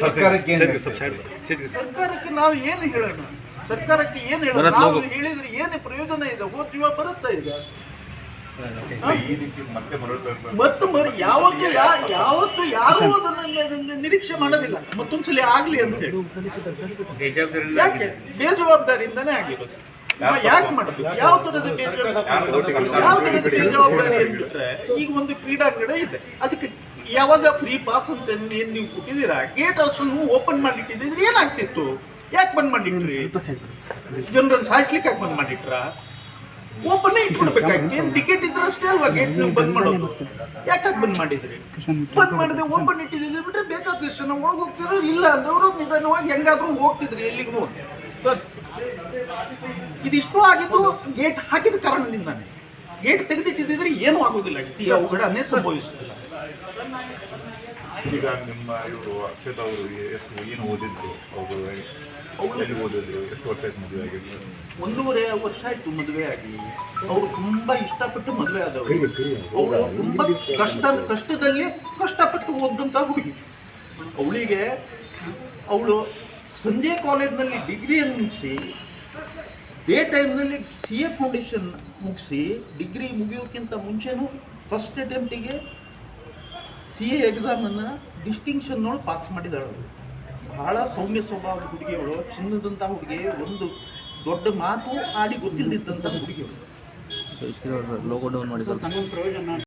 ಸರ್ಕಾರಕ್ಕೆ ಸರ್ಕಾರಕ್ಕೆ ನಾವು ಏನು ಹೇಳೋಣ? ಸರ್ಕಾರಕ್ಕೆ ಏನು ಹೇಳೋಣ? ನಾವು ಹೇಳಿದ್ರೆ ಏನು ಪ್ರಯೋಜನ ಇದೆ? ಹೋದ ಜೀವ ಬರುತ್ತಾ ಈಗ? ಮತ್ತೆ ಮರಿ ಯಾವತ್ತು ಯಾ- ಯಾವತ್ತು ಯಾರು ಅದನ್ನ ನಿರೀಕ್ಷೆ ಮಾಡೋದಿಲ್ಲ. ಮತ್ತೊಂದ್ಸಲಿ ಆಗ್ಲಿ ಅಂತ ಹೇಳಿ. ಯಾಕೆ? ಬೇಜವಾಬ್ದಾರಿಯಿಂದಾನೇ ಆಗಿದೆ. ಯಾಕೆ ಮಾಡೋದು? ಯಾವ ತರದ ಬೇಜವಾಬ್ದಾರಿ? ಯಾವ ತರದ ಬೇಜವಾಬ್ದಾರಿ ಅಂದ್ಬಿಟ್ರೆ ಈಗ ಒಂದು ಕ್ರೀಡಾಂಗಣ ಇದೆ. ಅದಕ್ಕೆ ಯಾವಾಗ ಫ್ರೀ ಪಾಸ್ ಅಂತ ಏನು ನೀವು ಕೊಟ್ಟಿದ್ದೀರಾ? ಗೇಟ್ ಹೌಸ್ ಓಪನ್ ಮಾಡಿಟ್ಟಿದ್ರೆ ಏನಾಗ್ತಿತ್ತು? ಯಾಕೆ ಬಂದ್ ಮಾಡಿಟ್ರಿ? ಜನರನ್ನು ಸಾಯಿಸ್ಲಿಕ್ಕೆ ಯಾಕೆ ಬಂದ್ ಮಾಡಿಟ್ರ? ಓಪನ್ ಇಟ್ಬಿಡ್ಬೇಕಾಗಿತ್ತು ಏನು ಟಿಕೆಟ್ ಇದ್ರಷ್ಟೇ ಅಲ್ವಾ ಗೇಟ್ ನೀವು ಬಂದ್ ಮಾಡೋದು? ಯಾಕೆ ಬಂದ್ ಮಾಡಿದ್ರಿ? ಬಂದ್ ಮಾಡಿದ್ರೆ ಓಪನ್ ಇಟ್ಟಿದ್ದೀವಿ ಬಿಟ್ರೆ ಬೇಕಾದಷ್ಟು ಜನ ಒಳಗೆ ಹೋಗ್ತಿದ್ರು ಇಲ್ಲ ಅಂದವರು ನಿಧಾನವಾಗಿ ಹೆಂಗಾದ್ರೂ ಹೋಗ್ತಿದ್ರಿ ಎಲ್ಲಿಗೂ. ಸರ್. ಇದಿಷ್ಟು ಆಗಿದ್ದು ಗೇಟ್ ಹಾಕಿದ ಕಾರಣದಿಂದಾನೆ. ಗೇಟ್ ತೆಗೆದಿಟ್ಟಿದ್ರೆ ಏನೂ ಆಗೋದಿಲ್ಲ. ಈ ಅವಘಡನೇ ಸಂಭವಿಸುತ್ತಿಲ್ಲ ಈಗ ನಿಮ್ಮ ಇವರು ಅಕ್ಷತವರು ಎಷ್ಟು ಏನು ಓದಿದ್ರು? ಅವರು ಎಲ್ಲಿ ಓದಿದ್ರು? ಎಷ್ಟು ವರ್ಷ ಆಯ್ತು ಮದುವೆ ಆಗಿದ್ರು ಒಂದೂವರೆ ವರ್ಷ ಆಯ್ತು ಮದುವೆ ಆಗಿ. ಅವರು ತುಂಬಾ ಇಷ್ಟಪಟ್ಟು ಮದುವೆ ಆದವರು. ಅವರು ತುಂಬಾ ಕಷ್ಟ ಕಷ್ಟದಲ್ಲಿ ಕಷ್ಟಪಟ್ಟು ಓದಂತ ಹುಡುಗಿ. ಅವಳಿಗೆ ಅವಳು ಸಂಜೆ ಕಾಲೇಜ್ನಲ್ಲಿ ಡಿಗ್ರಿಯನ್ನು ಮುಗಿಸಿ ಡೇ ಟೈಮ್ನಲ್ಲಿ ಸಿ ಎ ಫೌಂಡೇಶನ್ ಮುಗಿಸಿ ಡಿಗ್ರಿ ಮುಗಿಯೋಕ್ಕಿಂತ ಮುಂಚೆನೂ ಫಸ್ಟ್ ಅಟೆಂಪ್ಟಿಗೆ ಸಿ ಎ ಎಕ್ಸಾಮನ್ನು ಡಿಸ್ಟಿಂಕ್ಷನ್ನೊಳಗೆ ಪಾಸ್ ಮಾಡಿದಾಳು ಬಹಳ ಸೌಮ್ಯ ಸ್ವಭಾವದ ಹುಡುಗಿಯವಳು ಚಿನ್ನದಂಥ ಹುಡುಗಿ ಒಂದು ದೊಡ್ಡ ಮಾತು ಆಡಿ ಗೊತ್ತಿಲ್ಲದಿದ್ದಂಥ ಹುಡುಗಿಯವಳು ಲೋಗೋ ಡೌನ್ ಮಾಡಿದ್ದಾರೆ